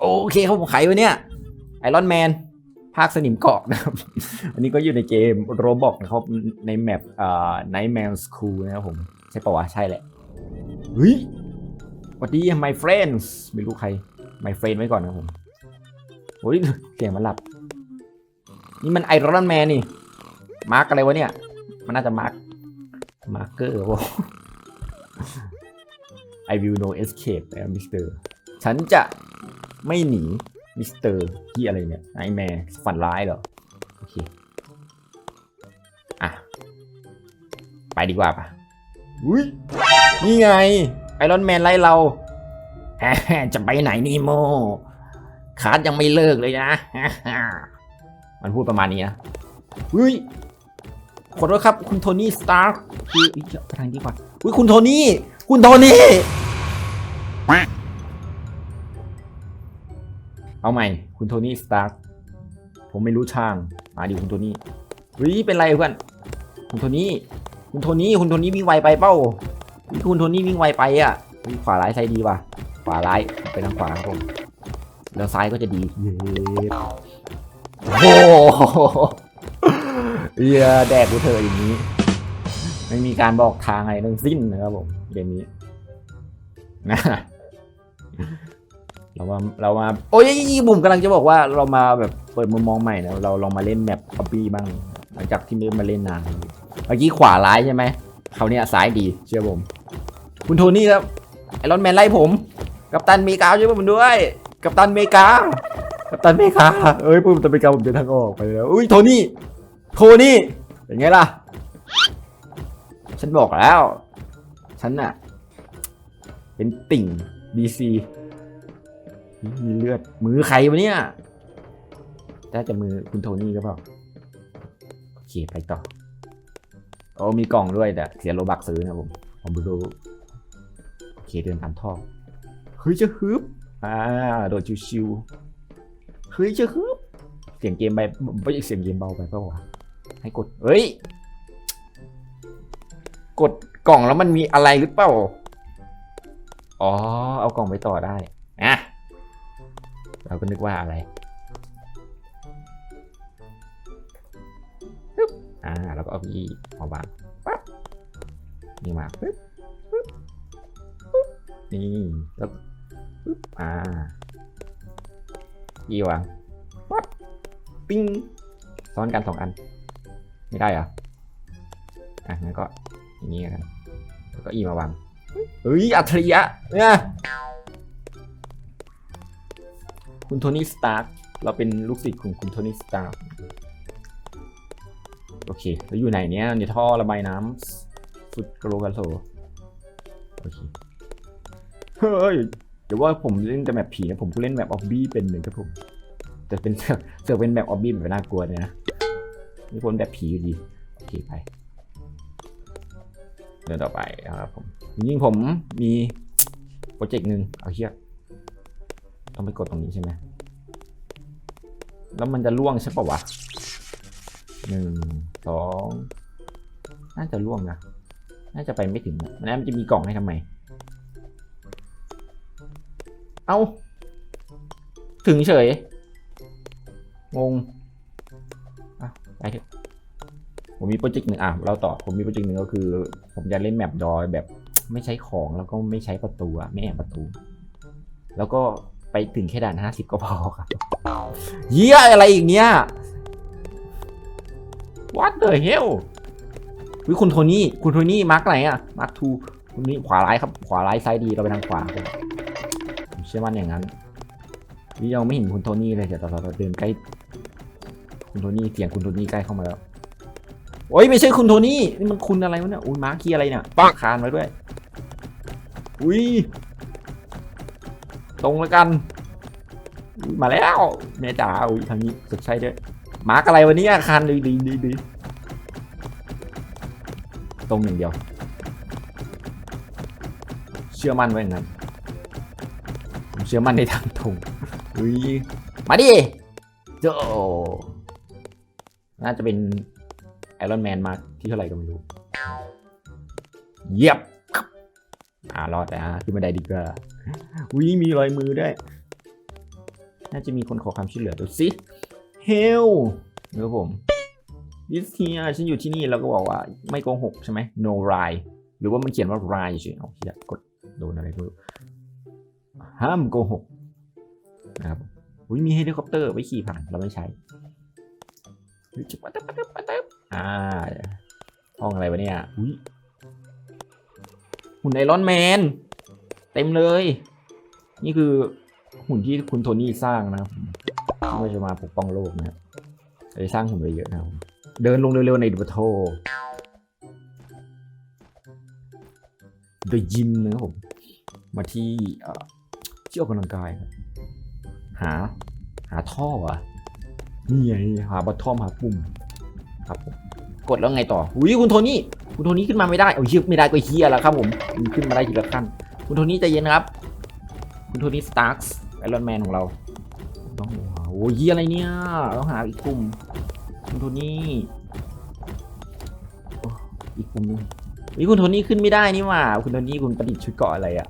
โอเคครับผมไขวะเนี่ยไอรอนแมนภาคสนิมเกาะนะครับ อันนี้ก็อยู่ในเกมโรบอกนะครับในแมปอ่า Nightmare School นะครับผม ใช่ปะวะ ใช่แหละเฮ้ยสวัสดี my friends ไม่รู้ใคร my friend ไว้ก่อนนะผมโอ้ยเสียงมันหลับ นี่มันไอรอนแมนนี่ มาร์กอะไรวะเนี่ย มันน่าจะมาร์กมาร์เกอร์วะ I will no escape แล้วมิสเตอร์ฉันจะ ไม่หนีมิสเตอร์ที่อะไรเนี่ยไอแมร์ฝันร้ายเหรอ โอเค อะ ไปดีกว่าปะอุ้ยนี่ไง ไอรอนแมนไล่เราจะไปไหนนี่โมคาร์ดยังไม่เลิกเลยนะ มันพูดประมาณนี้นะอุ้ยขอโทษครับ คุณโทนี่สตาร์คืออีกไปทางนี้ก่อนอุ้ยคุณโทนี่ คุณโทนี่ เอาใหม่ คุณโทนี่สตาร์ผมไม่รู้ช่างมาดิคุณโทนี่เฮ้ยเป็นไรเพื่อน คุณโทนี่ คุณโทนี่คุณโทนี่วิ่งไวไปเป้าคุณโทนี่วิ่งไวไปอะขวาร้ายซ้ายดีว่ะ ขวาร้ายไปทางขวาครับผมแล้วซ้ายก็จะดี เย้โอ้โหเฮียแดกกูเธออย่างนี้ ไม่มีการบอกทางอะไรทั้งสิ้นนะครับผมเกมนี้นะ เรามาเรามาโอ้ยบุ๋มกำลังจะบอกว่าเรามาแบบเปิดมุมมองใหม่นะเราลองมาเล่นแมปออบบี้บ้าง หลังจากที่ไม่มาเล่นนานเมื่อกี้ขวาร้ายใช่ไหมเขาวเนี่ยซ้ายดีเชื่อผม คุณโทนี่ครับไอรอนแมนไล่ผม กัปตันเมกาช่วยผมด้วย กัปตันเมกากัปตันเมกาเอ้ยปุ๊บกัปตันเมกาผมเดินทางออกไปแล้วอุ้ยโทนี่โทนี่เป็นไงล่ะ ฉันบอกแล้ว ฉันน่ะเป็นติ่งดีซี มีเลือดมือใครวะเนี่ยน่าจะมือคุณโทนี่หรือเปล่าโอเคไปต่อโอ้มีกล่องด้วยแต่เสียโลบักซื้อนะผมผมไม่รู้โอเคเดินตามท่อเฮ้ยจะฮึบอ่าโดดชิวๆเฮ้ยจะฮึบเสียงเกมไปไม่เสียงเกมเบาไปเปล่าวะให้กดเฮ้ยกดกล่องแล้วมันมีอะไรหรือเปล่า อ๋อ เอากล่องไปต่อได้อะ เราก็นึกว่าอะไรปึ๊บอ่าแล้วก็เอาพี่มาวางปั๊บนี่มาปึ๊บปึ๊บปึ๊บนี่แล้วปึ๊บอ่าพี่วางปั๊บปิ้งซ้อนกันสองอัน ไม่ได้เหรออะงั้นก็อย่างนี้กันแล้วก็อีมาวางเฮ้ยอัจฉริยะเนี่ย คุณโทนี่สตาร์เราเป็นลูกศิษย์ของคุณโทนี่สตาร์โอเค แล้วอยู่ไหนเนี้ยในท่อระบายน้ำสุดกระโลกระโหลโอเคเฮ้ยเดี๋ยวว่าผมเล่นแต่แบบผีนะผมก็เล่นแบบออบบี้เป็นหนึ่งครับผมแต่เป็นเสือกเสือกเป็นแบบออบบี้แบบน่ากลัวเลยนะนี่คนแบบผีอยู่ดีโอเคไปเดินต่อไปนะครับผมจริงๆผมมีโปรเจกต์หนึ่งเอาเฮีย ต้องไปกดตรงนี้ใช่ไหม แล้วมันจะล่วงใช่ปะวะหนึ่งสองน่าจะล่วงนะ น่าจะไปไม่ถึงนะแล้วมันจะมีกล่องให้ทำไม เอาถึงเฉย งงอะไปเถอะผมมีโปรเจกต์หนึ่งอะเราต่อ ผมมีโปรเจกต์หนึ่งก็คือ ผมจะเล่นแมปดอยแบบไม่ใช้ของแล้วก็ไม่ใช้ประตูอะไม่แอบประตู แล้วก็ ไปถึงแค่ด่านห้าสิบก็พอครับ เยี่ยอะไรอีกเนี้ย What the hell วิคุณโทนี่ คุณโทนี่มาร์กไหนอะมาร์กทูคุณนี่ขวาร้ายครับ ขวาร้ายซ้ายดี เราไปทางขวาผมเชื่อมั่นอย่างนั้น วิเราไม่เห็นคุณโทนี่เลยเดี๋ยวเราเดินใกล้ คุณโทนี่เสียงคุณโทนี่ใกล้เข้ามาแล้ว โอ้ยไม่ใช่คุณโทนี่ นี่มันคุณอะไรวะเนี่ย อุ้ยมาร์คคีอะไรเนี่ยปังคานไว้ด้วย อุ้ย ตรงแล้วกัน มาแล้วแม่จ๋าอุ้ยทางนี้สุดใช่ด้วยมาร์กอะไรวันนี้คานดีดีดีดีตรงหนึ่งเดียว เชื่อมั่นไว้อย่างนั้นผมเชื่อมั่นในทางตรงอุ้ยมาดิโจน่าจะเป็นไอรอนแมนมาที่เท่าไหร่ก็ไม่รู้ เยียบอ่ารอดแต่อะขึ้นบันได้ดีกว่า วิมีรอยมือด้วย น่าจะมีคนขอความช่วยเหลือดูสิเฮลนะครับผมยิสเทียฉันอยู่ที่นี่แล้วก็บอกว่าไม่โกหกใช่ไหม no lie หรือว่ามันเขียนว่า lie เฉยๆเอาที่กดโดนอะไรรู้ห้ามโกหกนะครับอุ้ยมีเฮลิคอปเตอร์ไว้ขี่ผ่านเราไม่ใช้จุ๊บปั๊บปั๊บปั๊บปั๊บอ่าห้องอะไรวะเนี่ยอุ้ยหุ่นไอรอนแมน เต็มเลย นี่คือหุ่นที่คุณโทนี่สร้างนะครับไม่ใช่มาปกป้องโลกนะครับเลยสร้างหุ่นไว้เยอะนะครับ เดินลงเร็วๆในดูโทโดยยิมนะครับผม มาที่เอ่อที่อกกำลังกายครับหา หาท่ออะนี่ไงหาบัตทอมหาปุ่มครับผมกดแล้วไงต่ออุ้ยคุณโทนี่คุณโทนี่ขึ้นมาไม่ได้เอาเฮียไม่ได้ก็เฮียแล้วครับผม ขึ้นมาได้ทีละขั้น คุณโทนี่ใจเย็นนะครับ คุณโทนี่สตาร์กส์ไอรอนแมนของเราต้องโอ้ยอะไรเนี่ยต้องหาอีกกลุ่ม คุณโทนี่อีกกลุ่มหนึงนี่คุณโทนี่ขึ้นไม่ได้นี่หว่า คุณโทนี่คุณประดิษฐ์ชุดเกาะอะไรอะ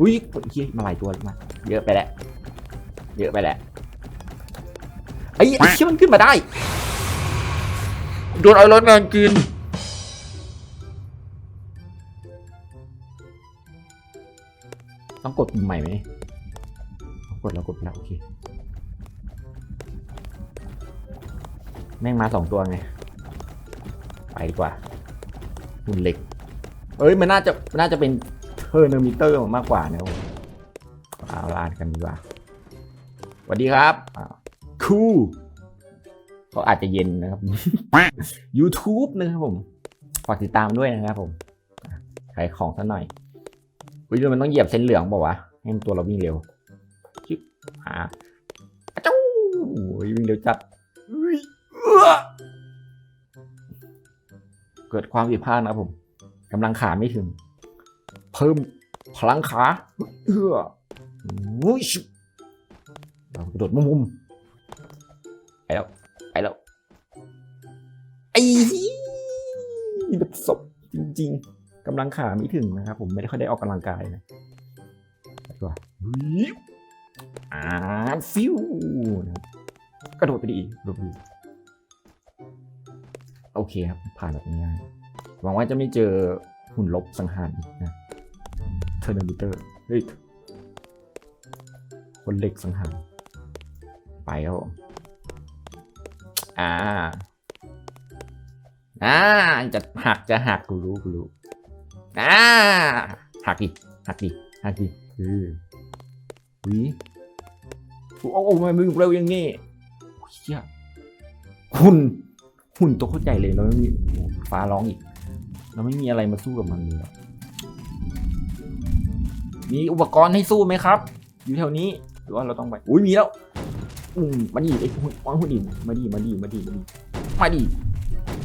อุ้ยเฮียมาหลายตัวมาเยอะไปแล้วเยอะไปแล้วไอ้ไอ้เชี่ยมันขึ้นมาได้ โดนไอรอนแมนกิน ต้องกดปุ่มใหม่ไหมกดแล้วกดแล้วโอเคแม่งมาสองตัวไง ไปดีกว่าหุ่นเหล็ก เอ้ยมันน่าจะน่าจะเป็นเทอร์โนมิเตอร์มากกว่านะผมเอาลานกันดีกว่าสวัสดีครับคูเขาอาจจะเย็นนะครับ YouTube นะครับผม ฝากติดตามด้วยนะครับผมขายของสักหน่อย อุ้ยเดี๋ยวมันต้องเหยียบเส้นเหลืองบอกว่าวะให้มันตัวเราวิ่งเร็วชิบหาอะจู้โอ้ยวิ่งเร็วจัดเกิดความผิดพลาดนะผมกำลังขาไม่ถึง เพิ่มพลังขาเอื้ออุ้ยชิบเรากระโดดมุมๆไปแล้วไปแล้วไอ้นี่แบบศพจริง ๆ กำลังขาไม่ถึงนะครับ ผมไม่ได้ค่อยได้ออกกำลังกายนะไปตัววิวอ่าฟิวนะครับกระโดดไปดีกระโดดไปดีโอเคครับ ผ่านแบบง่ายหวังว่าจะไม่เจอหุ่นลบสังหารอีกนะเทอร์เนมิเตอร์เฮ้ยคนเหล็กสังหาร ไปครับผมอ่าอ่าจะหักจะหักกูรู้กูรู้ อ่าหักดิหักดิหักดิคือวิโอ้โหมันมึงเร็วยังงี้เชี่ยหุ่นหุ่นตัวเข้าใจเลยเราไม่มีฟ้าร้องอีก เราไม่มีอะไรมาสู้กับมันเลยมีอุปกรณ์ให้สู้ไหมครับ อยู่แถวนี้หรือว่าเราต้องไปอุ้ยมีแล้วอืมมาดิไอ้หุ่นวางหุ่นดิมาดีมาดีมาดีมาดี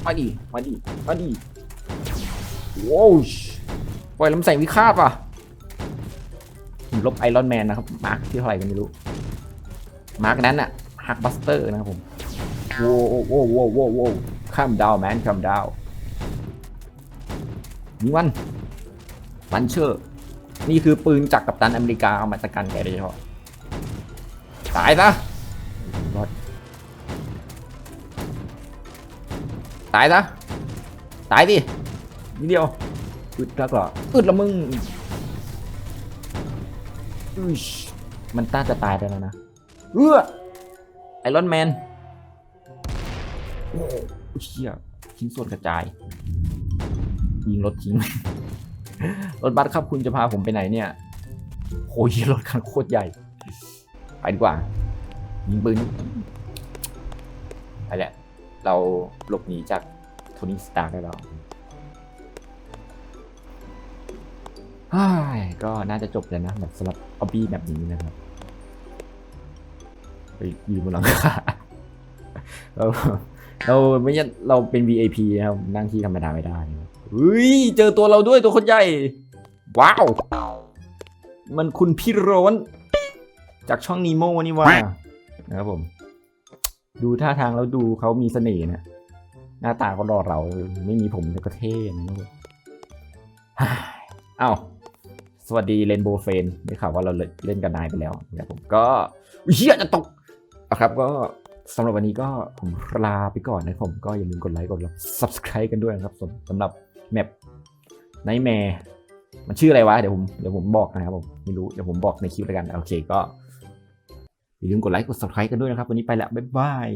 มาดีมาดีมาดีโว้ช ปล่อยลำแสงวิฆาตป่ะผมลบไอรอนแมนนะครับ มาร์คที่เท่าไหร่กันไม่รู้ มาร์คนั้นอะฮักบัสเตอร์นะครับผมโว้วโว้วโว้วโว้วโว้ข้ามดาวแมนข้ามดาวยิงมันฟันเชอร์ นี่คือปืนจากกัปตันอเมริกาเอามาจัดการแกโดยเฉพาะตายซะรอดตายซะตายดินิดเดียว อึดแล้วก็อึดละมึงอุ๊ยมันต้าจะตายได้แล้วนะเอื้อไอรอนแมนโอ้โหเชี่ยชิ้นส่วนกระจาย ยิงรถทิ้งรถบัสครับคุณจะพาผมไปไหนเนี่ยโอ้ยรถคันโคตรใหญ่ ไปดีกว่า ยิงปืนไปแหละ เราหลบหนีจากโทนี่สตาร์ได้แล้ว ก็น่าจะจบแล้วนะแบบสำหรับออบบี้แบบนี้นะครับไปยืนบนหลังคาเราเราไม่ใช่เราเป็น VIP นะครับนั่งที่ธรรมดาไม่ได้เฮ้ยเจอตัวเราด้วยตัวคนใหญ่ ว้าว มันคุณพี่โรนจากช่องนีโมนี่ว่านะครับผม ดูท่าทางแล้วดูเขามีเสน่ห์นะ หน้าตาเขารอเราไม่มีผมแต่ก็เท่นะครับผมฮ่าอ้าว สวัสดีเรนโบว์เฟนได้ข่าวว่าเราเล่นกับนายไปแล้วนะครับผมก็เฮียจะตกเอาครับก็สำหรับวันนี้ก็ผมลาไปก่อนนะครับผมก็อย่าลืมกดไลค์กด subscribe กันด้วยนะครับสำหรับแมปไนแมร์มันชื่ออะไรวะ เดี๋ยวผมเดี๋ยวผมบอกนะครับผมไม่รู้เดี๋ยวผมบอกในคลิปแล้วกัน โอเคก็อย่าลืมกดไลค์กด subscribe กันด้วยนะครับ วันนี้ไปแล้วบ๊ายบาย